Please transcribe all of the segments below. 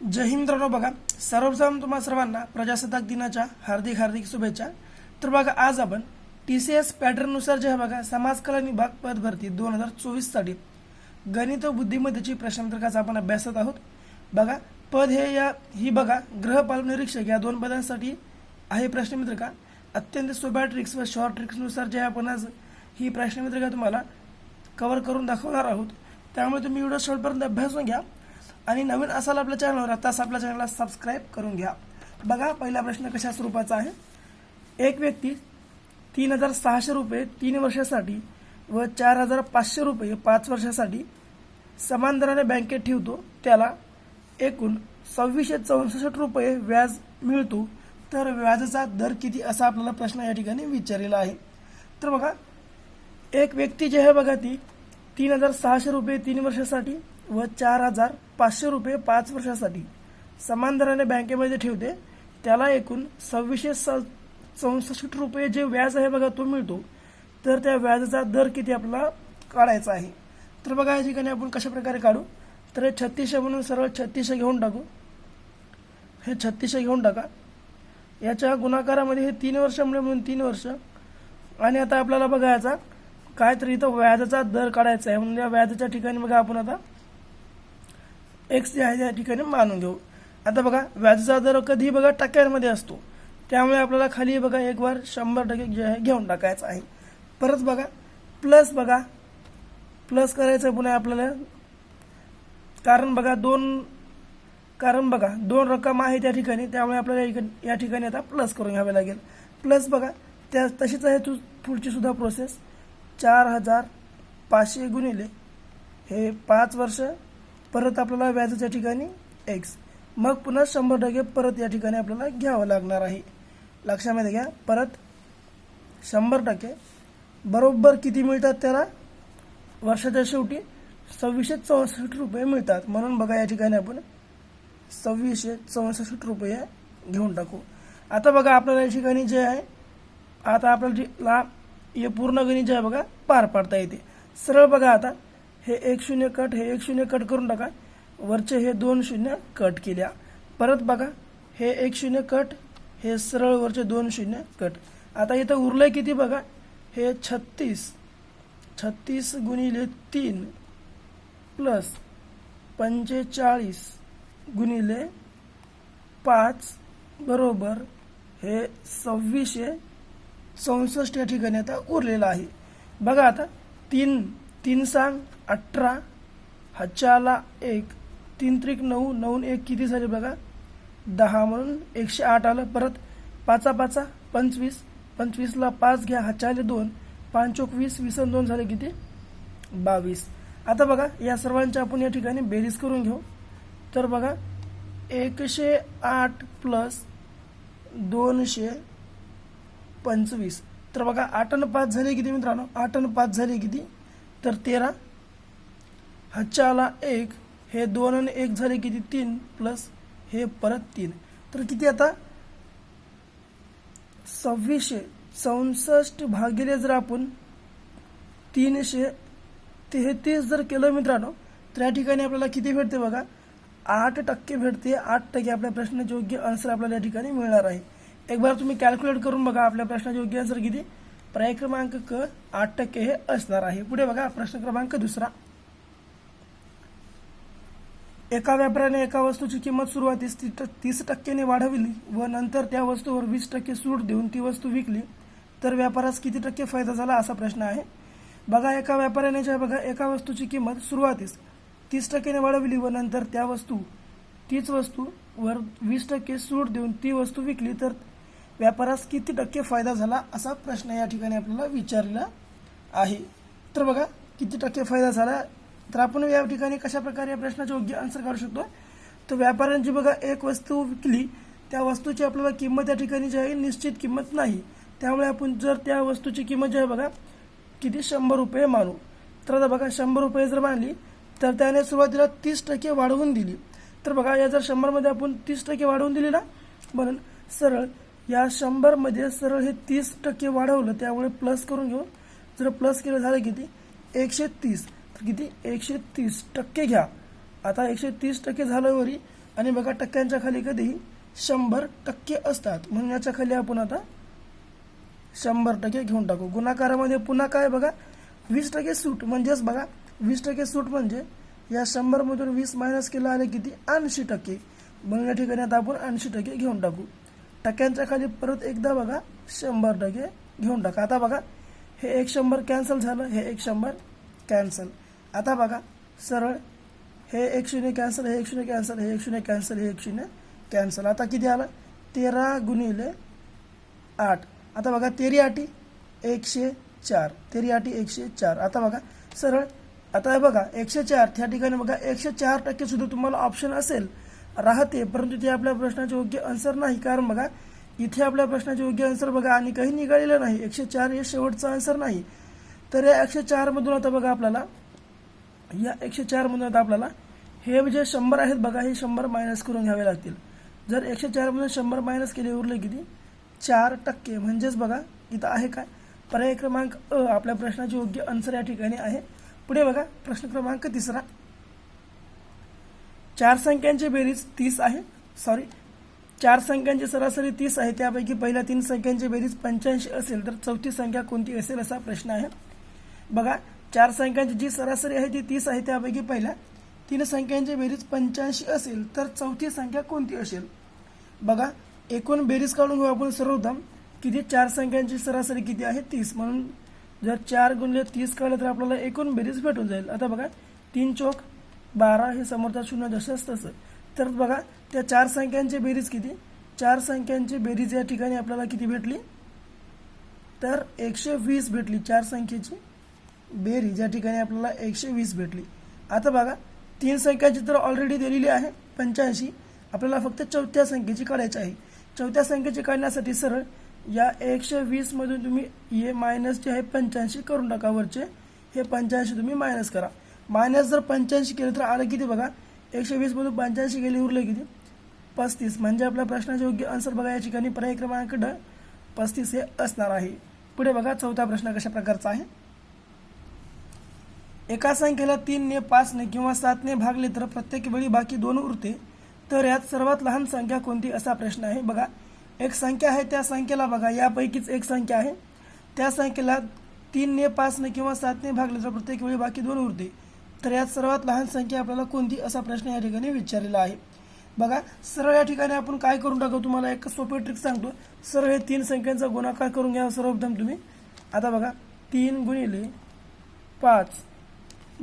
जय हिंद मित्रांनो बघा सर्वप्रथम तुम्हा सर्वांना प्रजासत्ताक दिनाच्या हार्दिक हार्दिक शुभेच्छा. तर बघा आज आपण टी सी एस पॅटर्ननुसार जे आहे बघा समाज कल्याण विभाग पद भरती दोन हजार चोवीससाठी गणित व बुद्धिमत्तेची प्रश्नपत्रकाचा आपण अभ्यासत आहोत. बघा पद हे या ही बघा ग्रहपाल निरीक्षक या दोन पदांसाठी आहे प्रश्नपत्रिका. अत्यंत सोप्या ट्रिक्स व शॉर्ट ट्रिक्सनुसार जे आहे आपण आज ही प्रश्नपत्रिका तुम्हाला कव्हर करून दाखवणार आहोत. त्यामुळे तुम्ही व्हिडिओ शेवटपर्यंत अभ्यासून घ्या. आणि नवीन असाल आपल्या चॅनलवर आताच आपल्या चॅनलला सबस्क्राईब करून घ्या. बघा पहिला प्रश्न कशा स्वरूपाचा आहे? एक व्यक्ती तीन हजार सहाशे रुपये तीन वर्षासाठी व चार हजार पाचशे रुपये पाच वर्षासाठी समान दराने बँकेत ठेवतो त्याला एकूण सव्वीसशे चौसष्ट रुपये व्याज मिळतो. तर व्याजाचा दर किती असा आपल्याला प्रश्न या ठिकाणी विचारलेला आहे. तर बघा एक व्यक्ती जी आहे बघा ती तीन हजार सहाशे रुपये तीन वर्षासाठी व चार हजार पाचशे रुपये पाच वर्षासाठी समान दराने बँकेमध्ये ठेवते. त्याला एकूण सव्वीसशे स चौसष्ट रुपये जे व्याज आहे बघा तो मिळतो. तर त्या व्याजाचा दर किती आपला काढायचा आहे? तर बघा या ठिकाणी आपण कशाप्रकारे काढू? तर हे छत्तीसशे म्हणून सरळ छत्तीसशे घेऊन टाकू. हे छत्तीसशे घेऊन टाका. याच्या गुणाकारामध्ये हे तीन वर्षामुळे म्हणून तीन वर्ष. आणि आता आपल्याला बघायचा काय तरी इथं व्याजाचा दर काढायचा आहे. म्हणजे या व्याजाच्या ठिकाणी बघा आपण आता एक्स जे आहे त्या ठिकाणी मानून घेऊ. आता बघा व्याजाचा दर कधी बघा टक्क्यांमध्ये असतो. त्यामुळे आपल्याला खाली बघा एक वार शंभर टक्के जे आहे घेऊन टाकायचं आहे. परत बघा प्लस बघा. प्लस करायचं पुन्हा आपल्याला. कारण बघा दोन कारण बघा दोन रक्कम आहे त्या ठिकाणी. त्यामुळे आपल्याला या ठिकाणी आता प्लस करून घ्यावे लागेल. प्लस बघा त्या तशीच आहे तू पुढची सुद्धा प्रोसेस चार हजार पाचशे गुणिले. हे पाच वर्ष परत आपल्याला व्याजाच्या ठिकाणी एक्स मग पुन्हा शंभर टक्के परत या ठिकाणी आपल्याला घ्यावं लागणार आहे. लक्षामध्ये घ्या परत शंभर टक्के. बरोबर किती मिळतात त्याला? वर्षाच्या शेवटी सव्वीसशे चौसष्ट रुपये मिळतात. म्हणून बघा या ठिकाणी आपण सव्वीसशे चौसष्ट रुपये घेऊन टाकू. आता बघा आपल्याला या ठिकाणी जे आहे आता आपल्याला हे पूर्ण गणित जे आहे बघा पार पाडता येते. सरळ बघा आता. हे एक शून्य कट हे एक शून्य कट करून टाका. वरचे हे दोन शून्य कट केल्या. परत बघा हे एक शून्य कट हे सरळ वरचे दोन शून्य कट. आता इथं उरलंय किती बघा? हे छत्तीस. छत्तीस गुणिले तीन प्लस पंचेचाळीस गुणिले पाच बरोबर हे सव्वीसशे चौसष्ट या ठिकाणी आता उरलेलं आहे. बघा आता तीन तीन सांग अठरा हच्चाला एक. तीन त्रिक नऊ नऊ एक किती झाले बघा? दहा म्हणून एकशे आठ आलं. परत पाचा पाचा पंचवीस. पंचवीसला पाच घ्या हच्चाले दोन. पाचोक वीस वीस आणि दोन झाले किती? बावीस. आता बघा या सर्वांच्या आपण या ठिकाणी बेरीज करून घेऊ. तर बघा एकशे आठ प्लस दोनशे पंचवीस. तर बघा आठ आणि पाच झाले किती मित्रांनो? आठ आणि पाच झाले किती? तर तेरा. हातच्या आला एक हे दोन आणि एक झाले किती? तीन प्लस हे परत तीन. तर किती आता? सव्वीसशे चौसष्ट भागिले जर आपण तीनशे तेहतीस जर केलं मित्रांनो तर या ठिकाणी आपल्याला किती भेटते बघा? आठ टक्के भेटते. आठ टक्के आपल्या प्रश्नाचे योग्य आन्सर आपल्याला या ठिकाणी मिळणार आहे. एक बार तुम्ही कॅल्क्युलेट करून बघा आपल्या प्रश्नाचे योग्य आन्सर किती? पर्याय क्रमांक क आठ टक्के हे असणार आहे. पुढे बघा प्रश्न क्रमांक दुसरा. एका व्यापाऱ्याने एका वस्तूची किंमत सुरुवातीस तीस टक्क्याने वाढवली व नंतर त्या वस्तूवर वीस टक्के सूट देऊन ती वस्तू विकली. तर व्यापारास किती टक्के फायदा झाला असा प्रश्न आहे. बघा एका व्यापाऱ्याने जे बघा एका वस्तूची किंमत सुरुवातीस तीस टक्क्याने वाढवली व नंतर त्या वस्तू तीच वस्तू वर वीस टक्के सूट देऊन ती वस्तू विकली तर व्यापारास किती टक्के फायदा झाला असा प्रश्न या ठिकाणी आपल्याला विचारलेला आहे. तर बघा किती टक्के फायदा झाला? तर आपण या ठिकाणी कशा प्रकारे या प्रश्नाचे योग्य आन्सर काढू शकतो? तर व्यापाऱ्यांची जी बघा एक वस्तू विकली त्या वस्तूची आपल्याला किंमत या ठिकाणी जी आहे निश्चित किंमत नाही. त्यामुळे आपण जर त्या वस्तूची किंमत जी आहे बघा किती? शंभर रुपये मानू. तर आता बघा शंभर रुपये जर मानली तर त्याने सुरुवातीला तीस टक्के वाढवून दिली. तर बघा या जर शंभरमध्ये आपण तीस टक्के वाढवून दिली ना? म्हणून सरळ या शंभरमध्ये सरळ हे तीस टक्के वाढवलं त्यामुळे प्लस करून घेऊ. जर प्लस केलं झालं किती? एकशे तीस. तर किती? एकशे तीस टक्के घ्या. आता एकशे तीस टक्के झालं वरी आणि बघा टक्क्यांच्या खाली कधीही शंभर टक्के असतात. म्हणून याच्या खाली आपण आता शंभर टक्के घेऊन टाकू. गुणाकारामध्ये पुन्हा काय बघा? वीस टक्के सूट. म्हणजेच बघा वीस टक्के सूट म्हणजे या शंभरमधून वीस मायनस केलं आले किती? ऐंशी टक्के. म्हणून या ठिकाणी आता आपण ऐंशी टक्के घेऊन टाकू. टक्क्यांच्या खाली परत एकदा बघा शंभर टक्के घेऊन टाका. आता बघा हे एक शंभर कॅन्सल झालं हे एक शंभर कॅन्सल. आता बघा सरळ हे एक शून्य कॅन्सल हे एक शून्य कॅन्सल हे एक शून्य कॅन्सल हे एक शून्य कॅन्सल. आता किती आलं? तेरा गुणिले आठ. आता बघा तेरी आठी एकशे चार. तेरी आठी एकशे चार. आता बघा सरळ आता हे बघा एकशे चार. त्या ठिकाणी बघा एकशे चार टक्के सुद्धा तुम्हाला ऑप्शन असेल. राहते. परंतु ते आपल्या प्रश्नाचे योग्य आन्सर नाही. कारण बघा इथे आपल्या प्रश्नाचे योग्य आन्सर बघा आणि काही निघालेलं नाही. एकशे चार हे शेवटचा आन्सर नाही. तर या एकशे चारमधून आता बघा आपल्याला या एकशे चारमधून आता आपल्याला हे जे शंभर आहेत बघा हे शंभर मायनस करून घ्यावे लागतील. जर एकशे चारमधून शंभर मायनस केले उरले किती? चार टक्के. म्हणजेच बघा इथं आहे काय? पर्याय क्रमांक अ आपल्या प्रश्नाचे योग्य आन्सर या ठिकाणी आहे. पुढे बघा प्रश्न क्रमांक तिसरा. चार संख्यांची बेरीज तीस आहे. सॉरी चार संख्यांची सरासरी तीस आहे. त्यापैकी पहिल्या तीन संख्यांची बेरीज पंच्याऐंशी असेल तर चौथी संख्या कोणती असेल असा प्रश्न आहे. बघा चार संख्यांची जी सरासरी आहे ती तीस आहे. त्यापैकी पहिल्या तीन संख्यांची बेरीज पंच्याऐंशी असेल तर चौथी संख्या कोणती असेल? बघा एकूण बेरीज काढून घेऊ आपण सर्वप्रथम. किती? चार संख्यांची सरासरी किती आहे? तीस. म्हणून जर चार गुणले तीस काढलं तर आपल्याला एकूण बेरीज भेटून जाईल. आता बघा तीन चौक बारा हे समोरचा शून्य जसंच तसं तर बघा त्या चार संख्यांची बेरीज किती? चार संख्यांची बेरीज या ठिकाणी आपल्याला किती भेटली? तर एकशे वीस भेटली चार संख्येची बेरीज. या ठिकाणी आपल्याला एकशे वीस भेटली. आता बघा तीन संख्याची तर ऑलरेडी दिलेली आहे पंच्याऐंशी. आपल्याला फक्त चौथ्या संख्येची काढायची आहे. चौथ्या संख्येची काढण्यासाठी सरळ या एकशे वीसमधून तुम्ही हे मायनस जे आहे पंच्याऐंशी करून टाका वरचे. हे पंच्याऐंशी तुम्ही मायनस करा. मायनस जर पंच्याऐंशी केलं तर आलं किती बघा? एकशे वीसमधून पंच्याऐंशी गेली उरले किती? पस्तीस. म्हणजे आपल्या प्रश्नाचे योग्य आन्सर बघा या ठिकाणी. पर्याय क्रमांक ड पस्तीस हे असणार आहे. पुढे बघा चौथा प्रश्न कशा प्रकारचा आहे? एका संख्येला तीनने पाचने किंवा सातने भागले तर प्रत्येक वेळी बाकी दोन उरते तर यात सर्वात लहान संख्या कोणती? असा प्रश्न आहे. बघा एक संख्या आहे त्या संख्येला बघा. यापैकीच एक संख्या आहे. त्या संख्येला तीनने पाचने किंवा सातने भागले तर प्रत्येक वेळी बाकी दोन उरते. तर यात सर्वात लहान संख्या आपल्याला कोणती असा प्रश्न या ठिकाणी विचारलेला आहे. बघा सरळ या ठिकाणी आपण काय करून टाकू? तुम्हाला एक सोपी ट्रिक सांगतो. सरळ हे तीन संख्यांचा गुणाकार करून घ्या सर्वप्रथम तुम्ही. आता बघा तीन गुणिले पाच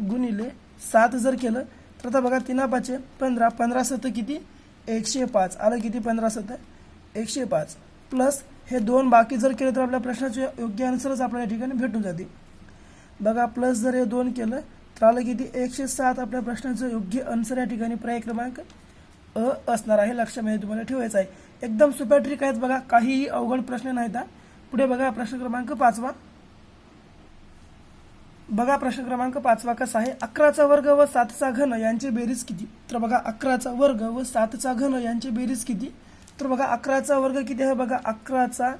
गुणिले सात जर केलं तर आता बघा तीना पाचशे पंधरा. पंधरा सत किती? एकशे पाच. आलं किती? पंधरा सत एकशे पाच. प्लस हे दोन बाकी जर केलं तर आपल्या प्रश्नाचे योग्य आन्सरच आपल्या या ठिकाणी भेटून जाते बघा प्लस जर हे दोन केलं तर आलं किती एकशे सात आपल्या प्रश्नाचं योग्य आन्सर या ठिकाणी पर्याय क्रमांक अ असणार आहे. लक्षामध्ये म्हणजे तुम्हाला ठेवायचं आहे. एकदम सुपर ट्रिक आहेत बघा. काहीही अवघड प्रश्न नाहीत पुढे बघा प्रश्न क्रमांक पाचवा. बघा प्रश्न क्रमांक पाचवा कसा आहे. अकराचा वर्ग व सातचा घन यांची बेरीज किती? तर बघा अकराचा वर्ग व सातचा घन यांची बेरीज किती? तर बघा अकराचा वर्ग किती आहे? बघा अकराचा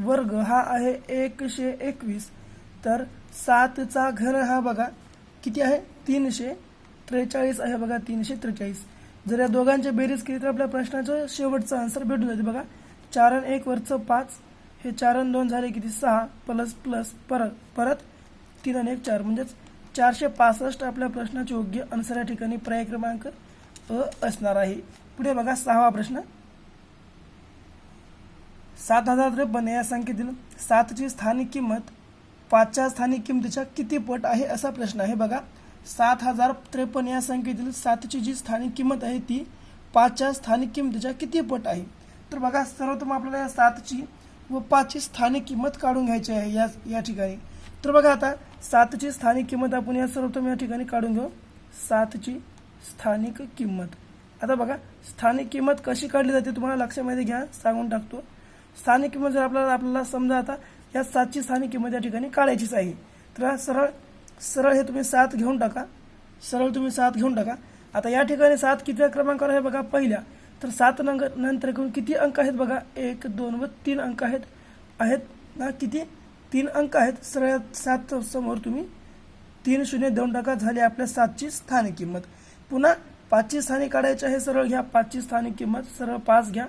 वर्ग हा आहे एकशे एकवीस. तर सातचा घन हा बघा किती आहे? तीनशे त्रेचाळीस आहे बघा तीनशे त्रेचाळीस. जर या दोघांची बेरीज केली तर आपल्या प्रश्नाचं शेवटचं आन्सर भेटून जाते बघा. चारण एक वरचं पाच हे चारण दोन झाले किती? सहा प्लस प्लस परत परत तीन आणि एक चार. म्हणजेच चारशे पासष्ट आपल्या प्रश्नाचे योग्य आन्सर या ठिकाणी पर्याय क्रमांक अ असणार आहे. पुढे बघा सहावा प्रश्न. सात हजार त्रेपन्न या संख्येतील सातची स्थानिक किंमत पाचच्या स्थानिक किंमतीच्या किती पट आहे असा प्रश्न आहे. बघा सात हजार त्रेपन्न या संख्येतील सातची जी स्थानिक किंमत आहे ती पाचच्या स्थानिक किंमतीच्या किती पट आहे? तर बघा सर्वप्रथम आपल्याला या सातची व पाचची स्थानिक किंमत काढून घ्यायची आहे या या ठिकाणी. तर बघा आता सातची स्थानिक किंमत आपण या सर्वप्रथम या ठिकाणी काढून घेऊ. सातची स्थानिक किंमत. आता बघा स्थानिक किंमत कशी काढली जाते तुम्हाला लक्षामध्ये घ्या सांगून टाकतो. स्थानिक किंमत जर आपल्याला आपल्याला समजा आता या सातची स्थानिक किंमत या ठिकाणी काढायचीच आहे. तर सरळ सरळ हे तुम्ही सात घेऊन टाका. सरळ तुम्ही सात घेऊन टाका. आता या ठिकाणी सात किती क्रमांकावर आहे बघा पहिल्या. तर सात नंग नंतर एकूण किती अंक आहेत बघा? एक दोन व तीन अंक आहेत आहेत ना? किती? तीन अंक आहेत. सरळ सात समोर तुम्ही तीन शून्य दोन टाका. झाली आपल्या सातची स्थानिक किंमत. पुन्हा पाचची स्थानिक काढायची आहे. सरळ घ्या. पाचची स्थानिक किंमत. सरळ पाच घ्या.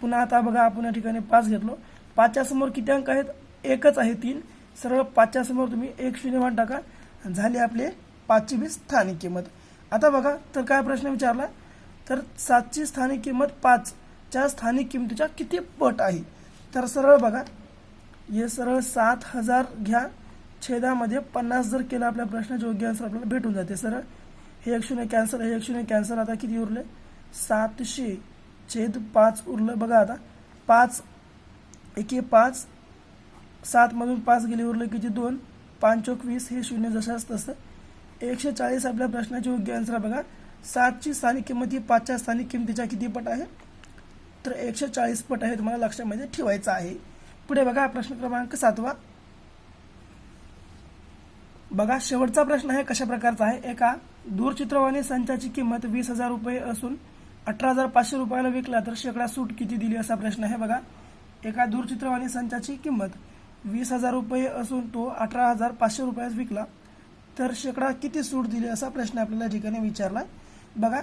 पुन्हा आता बघा आपण या ठिकाणी पाच घेतलो. पाचच्या समोर किती अंक आहेत? एकच आहे तीन. सरळ पाचच्या समोर तुम्ही एक शून्य टाका. झाली आपले पाचची वीस स्थानिक किंमत. आता बघा तर काय प्रश्न विचारला? तर सातची स्थानिक किंमत पाचच्या स्थानिक किंमतीच्या किती पट आहे? तर सरळ बघा. हे सरळ सात हजार घ्या. छेदामध्ये पन्नास जर केलं आपल्या प्रश्नाचे योग्य आन्सर आपल्याला भेटून जाते. सरळ. हे एक शून्य कॅन्सल हे एक शून्य कॅन्सल आता किती उरले? सातशे. छेद पाच उरलं. बघा आता. पाच एके पाच सातमधून पाच गेले उरले किती दोन पाच वीस हे शून्य जशाच तसं. एकशे चाळीस आपल्या प्रश्नाचे योग्य आन्सर बघा. सातची स्थानिक किंमत ही पाचच्या स्थानिक किंमतीच्या किती पट आहे? तर एकशे चाळीस पट आहे तुम्हाला लक्षामध्ये म्हणजे ठेवायचं आहे. पुढे बघा प्रश्न क्रमांक सातवा. बघा शेवटचा प्रश्न आहे कशा प्रकारचा आहे? एका दूरचित्रवाणी संचाची किंमत वीस हजार रुपये असून अठरा हजार पाचशे रुपयाला विकला तर शेकडा सूट किती दिली असा प्रश्न आहे बघा. एका दूरचित्रवाणी संचाची किंमत वीस हजार रुपये असून तो अठरा हजार पाचशे रुपयास विकला. तर शेकडा किती सूट दिली असा प्रश्न आपल्याला या ठिकाणी विचारला बघा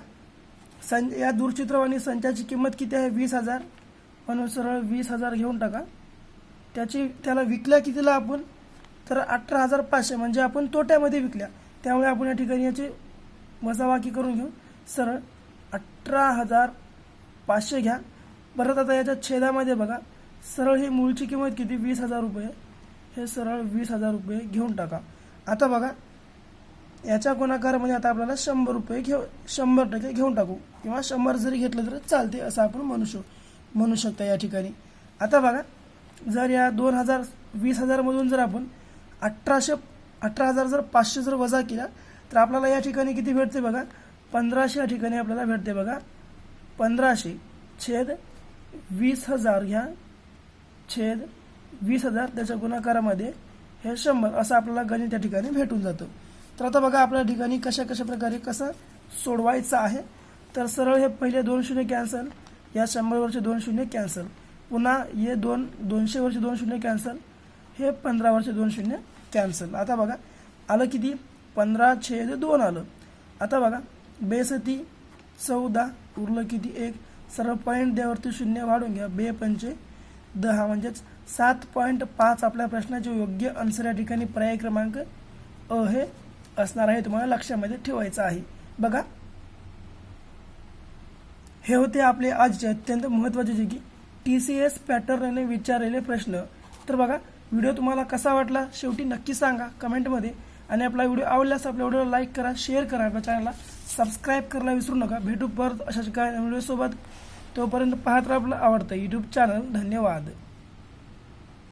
सं या दूरचित्रवाणी संचाची किंमत किती आहे? वीस हजार. म्हणून सरळ वीस हजार घेऊन टाका. त्याची त्याला विकल्या कितीला आपण? तर अठरा हजार पाचशे. म्हणजे आपण तोट्यामध्ये विकल्या. त्यामुळे आपण या ठिकाणी याची वजावाकी करून घेऊ. सरळ अठरा हजार पाचशे घ्या. परत आता याच्या छेदामध्ये बघा. सरळ ही मूळची किंमत किती? वीस हजार रुपये. हे सरळ वीस हजार रुपये घेऊन टाका. आता बघा याच्या गुणाकारामध्ये आता आपल्याला शंभर रुपये घेऊ शंभर टक्के घेऊन टाकू. किंवा शंभर जरी घेतलं तर चालते असं आपण म्हणू शक म्हणू शकता या ठिकाणी. आता बघा जर या दोन हजार वीस हजारमधून जर आपण अठराशे अठरा हजार जर पाचशे जर वजा केला तर आपल्याला या ठिकाणी किती भेटते बघा? पंधराशे या ठिकाणी आपल्याला भेटते बघा. पंधराशे छेद वीस हजार घ्या. छेद वीस हजार त्याच्या गुणाकारामध्ये हे शंभर असं आपल्याला गणित त्या ठिकाणी भेटून जातं. तर आता बघा आपल्या ठिकाणी कशा कशा प्रकारे कसं सोडवायचं आहे. तर सरळ हे पहिले दोन शून्य कॅन्सल या शंभरवरचे दोन शून्य कॅन्सल. पुन्हा हे दोन दोनशेवरचे दोन शून्य कॅन्सल हे पंधरा वर्ष दोन शून्य कॅन्सल. आता बघा आलं किती? पंधरा छेद दोन आलं. आता बघा बेसती चौदा उरलं किती? एक. सरळ पॉईंट द्यावरती शून्य वाढून घ्या. बे पंचे दहा म्हणजेच सात पॉईंट पाच आपल्या प्रश्नाचे योग्य आन्सर या ठिकाणी पर्याय क्रमांक अ हे असणार आहे तुम्हाला लक्षामध्ये ठेवायचं आहे. बघा. हे होते आपले आजचे अत्यंत महत्त्वाचे जे की टी सी एस पॅटर्नने विचारलेले प्रश्न. तर बघा व्हिडिओ तुम्हाला कसा वाटला शेवटी नक्की सांगा कमेंटमध्ये. आणि आपला व्हिडिओ आवडल्यास आपल्या व्हिडिओला लाईक करा शेअर करा आपल्या चॅनलला सबस्क्राईब करायला विसरू नका. भेटू परत अशाच काय व्हिडिओसोबत. तोपर्यंत पाहत राहा आपलं आवडतं. यूट्यूब चॅनल धन्यवाद.